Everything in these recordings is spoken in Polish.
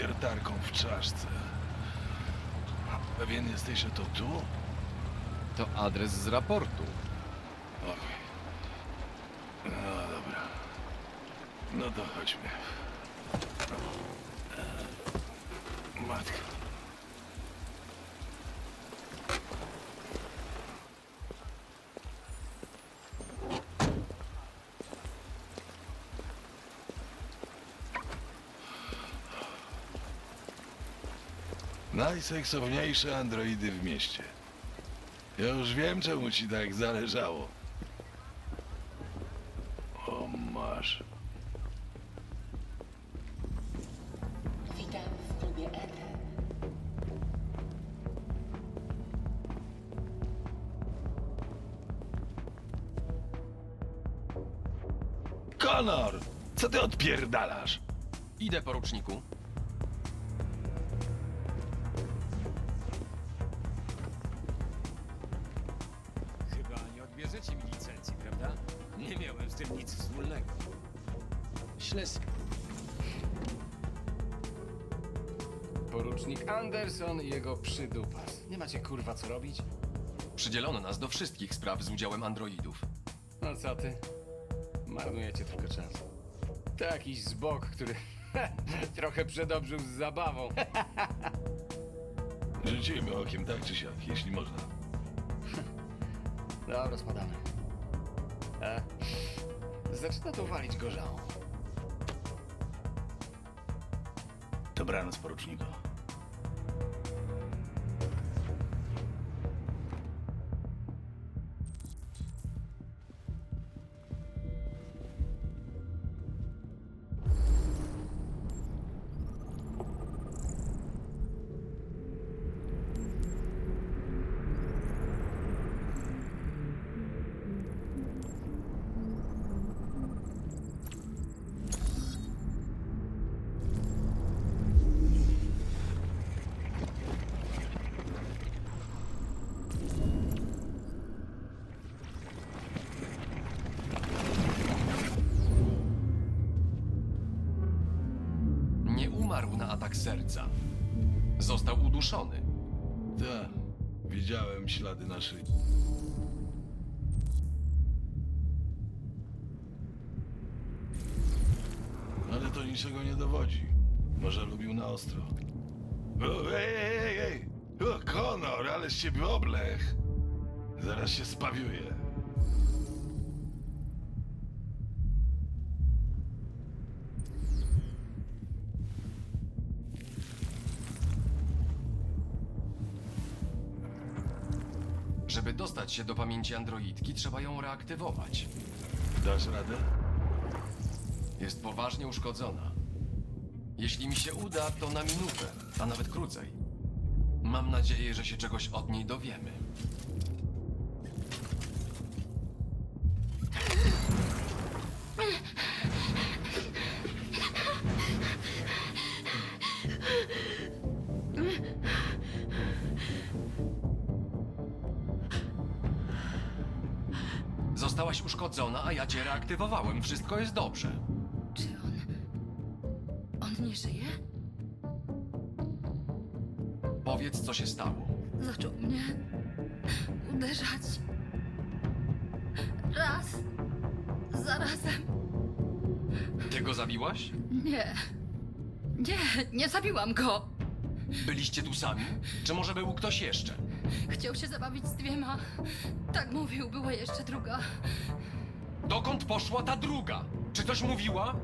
wiertarką w czaszce. Pewien jesteś, że to tu? To adres z raportu. Okej. No dobra. No to chodźmy. Najseksowniejsze androidy w mieście. Ja już wiem, czemu ci tak zależało. O, masz. Witam w klubie Eden. Konor! Co ty odpierdalasz? Idę, poruczniku. Przydupas. Nie macie kurwa co robić? Przydzielono nas do wszystkich spraw z udziałem androidów. No co ty? Marnujecie tylko czas. To jakiś zbok, który trochę przedobrzył z zabawą. Rzucimy okiem tak czy siak, jeśli można. Dobra, spadamy. E, zaczyna to walić gorzałą. Dobranoc, poruczniku. Atak serca. Został uduszony. Tak, widziałem ślady na szyi. Ale to niczego nie dowodzi. Może lubił na ostro. O, ej, ej, ej, ej! O, Konor, ale z ciebie oblech! Zaraz się spawiuję. Dostać się do pamięci androidki, trzeba ją reaktywować. Dasz radę? Jest poważnie uszkodzona. Jeśli mi się uda, to na minutę, a nawet krócej. Mam nadzieję, że się czegoś od niej dowiemy. Zostałaś uszkodzona, a ja cię reaktywowałem. Wszystko jest dobrze. Czy on. On nie żyje? Powiedz, co się stało. Zaczął mnie uderzać. Raz. Zarazem. Ty go zabiłaś? Nie. Nie, nie zabiłam go. Byliście tu sami? Czy może był ktoś jeszcze? Chciał się zabawić z dwiema. Tak mówił, była jeszcze druga. Dokąd poszła ta druga? Czy coś mówiła?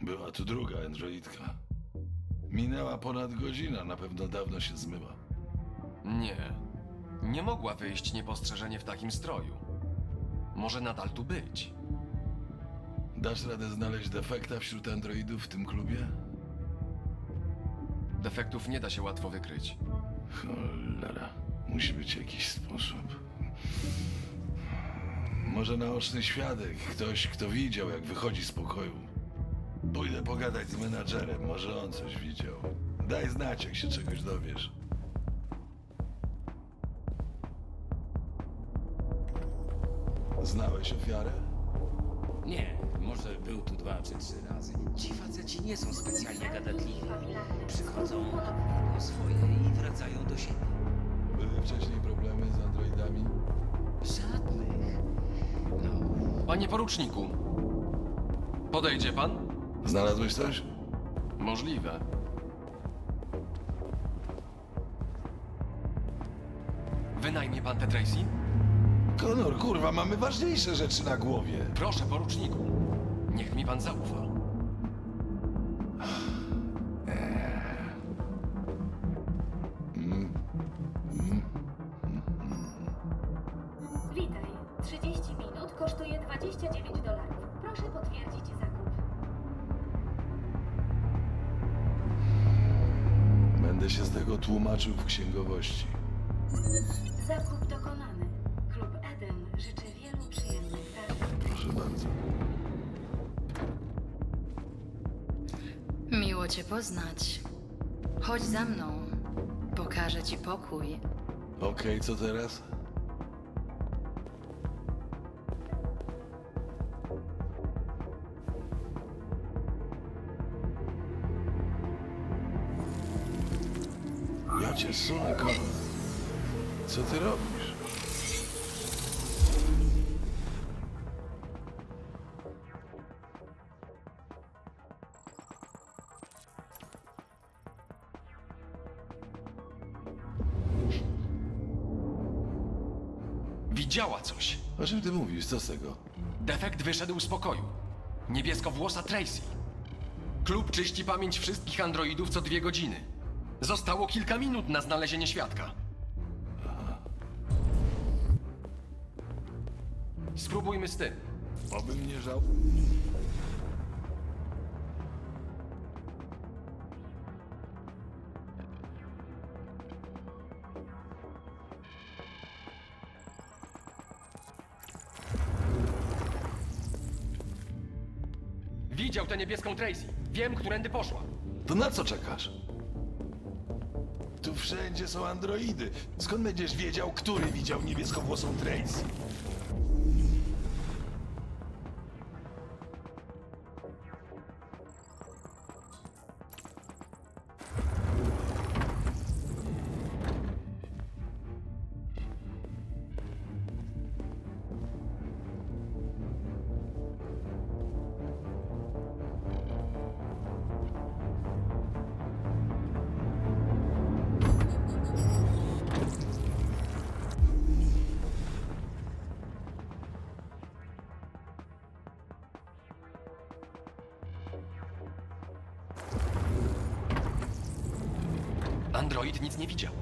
Była tu druga androidka. Minęła ponad godzina, na pewno dawno się zmyła. Nie. Nie mogła wyjść niepostrzeżenie w takim stroju. Może nadal tu być. Dasz radę znaleźć defekta wśród androidów w tym klubie? Defektów nie da się łatwo wykryć. Cholera, musi być jakiś sposób. Może naoczny świadek, ktoś, kto widział, jak wychodzi z pokoju. Pójdę pogadać z menadżerem, może on coś widział. Daj znać, jak się czegoś dowiesz. Znałeś ofiarę? Może był tu dwa czy trzy razy. Ci faceci nie są specjalnie gadatliwi. Przychodzą, opowiadają swoje i wracają do siebie. Były wcześniej problemy z androidami? Żadnych. No, Panie poruczniku, podejdzie pan? Znalazłeś coś? Możliwe. Wynajmie pan te Tracy? Konor, kurwa, mamy ważniejsze rzeczy na głowie. Proszę, poruczniku. Niech mi pan zaufa. Witaj. 30 minut kosztuje 29 dolarów. Proszę potwierdzić zakup. Będę się z tego tłumaczył w księgowości. Zakup dokonany. Poznać. Chodź za mną. Pokażę ci pokój. Okej, co teraz? Ja cię sunę, Konor. Co ty robisz? Widziała coś. O czym ty mówisz? Co z tego? Defekt wyszedł z pokoju. Niebieskowłosa Tracy. Klub czyści pamięć wszystkich androidów co dwie godziny. Zostało kilka minut na znalezienie świadka. Spróbujmy z tym. Obym nie żał... Widział tę niebieską Tracy. Wiem, którędy poszła. To na co czekasz? Tu wszędzie są androidy. Skąd będziesz wiedział, który widział niebieskowłosą Tracy? Android nic nie widział.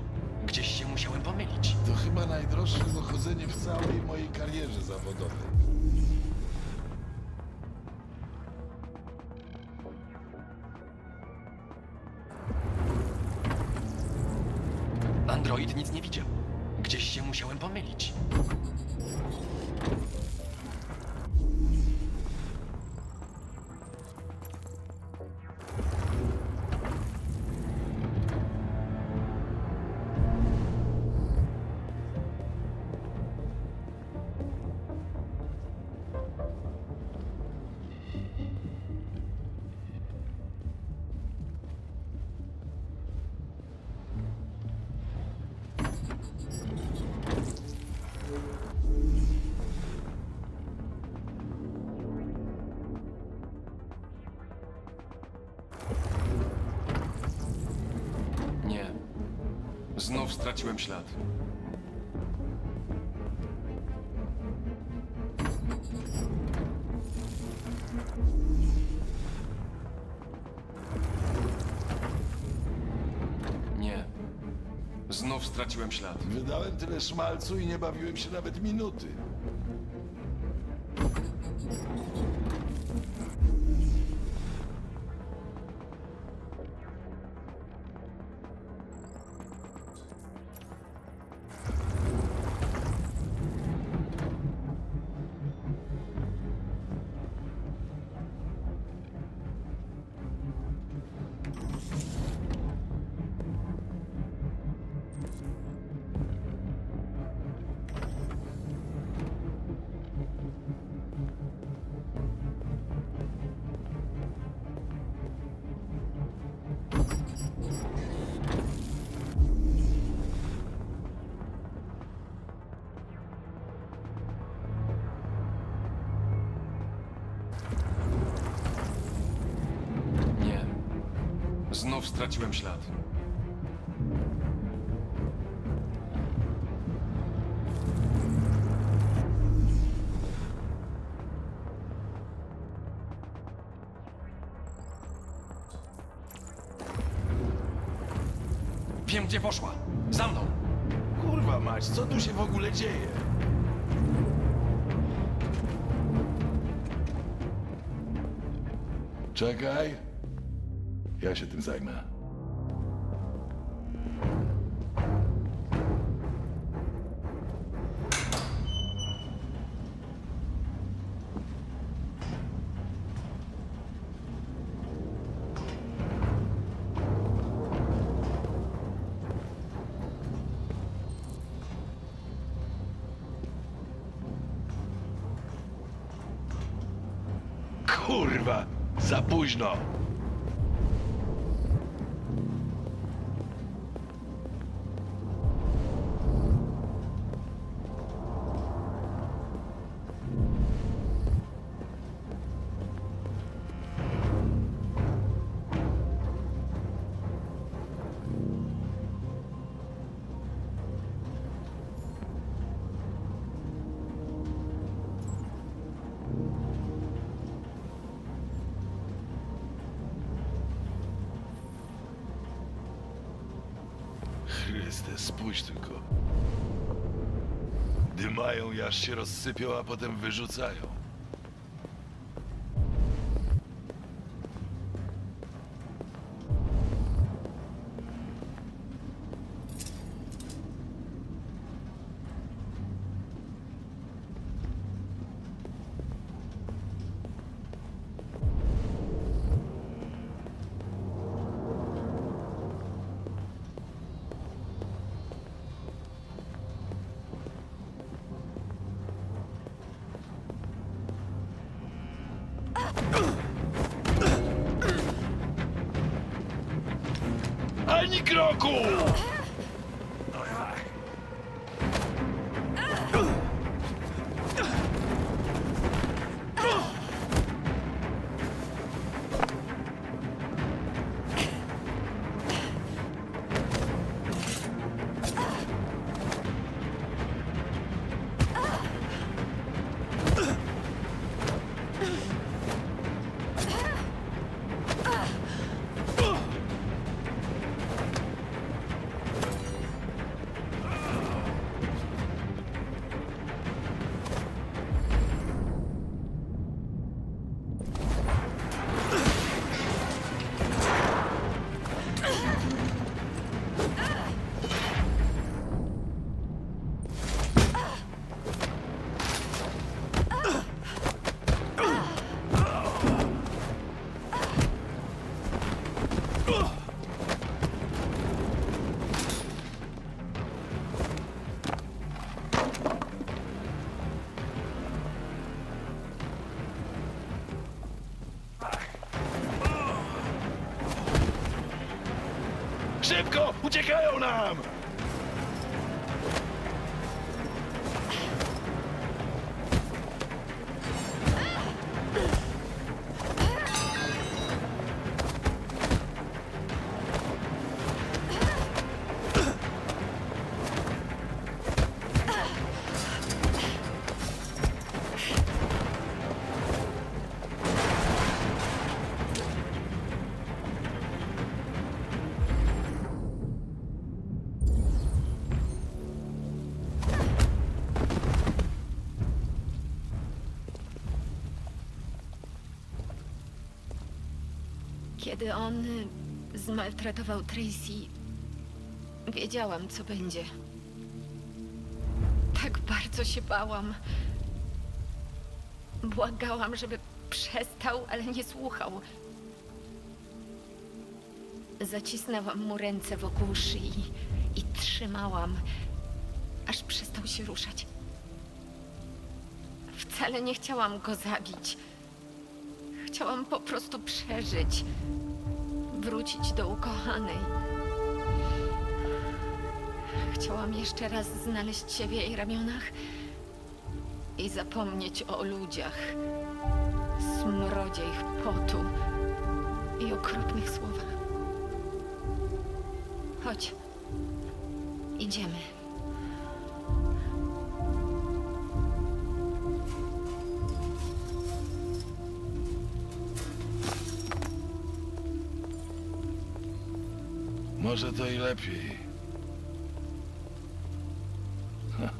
Gdzieś się musiałem pomylić. To chyba najdroższe dochodzenie w całej mojej karierze zawodowej. Android nic nie widział. Gdzieś się musiałem pomylić. Straciłem ślad. Nie. Znów straciłem ślad. Wydałem tyle szmalcu i nie bawiłem się nawet minuty. Straciłem ślad. Wiem, gdzie poszła. Za mną. Kurwa mać, co tu się w ogóle dzieje? Czekaj. Ja się tym zajmę. Kurwa, za późno. Chryste, spójrz tylko. Dymają aż się rozsypią, a potem wyrzucają. Ani! Szybko! Uciekają nam! Kiedy on y, zmaltretował Tracy, wiedziałam, co będzie. Tak bardzo się bałam. Błagałam, żeby przestał, ale nie słuchał. Zacisnęłam mu ręce wokół szyi i trzymałam, aż przestał się ruszać. Wcale nie chciałam go zabić. Chciałam po prostu przeżyć. Wrócić do ukochanej. Chciałam jeszcze raz znaleźć się w jej ramionach i zapomnieć o ludziach, smrodzie ich potu i okropnych słowach. Chodź. Idziemy. Może to i lepiej. Ha.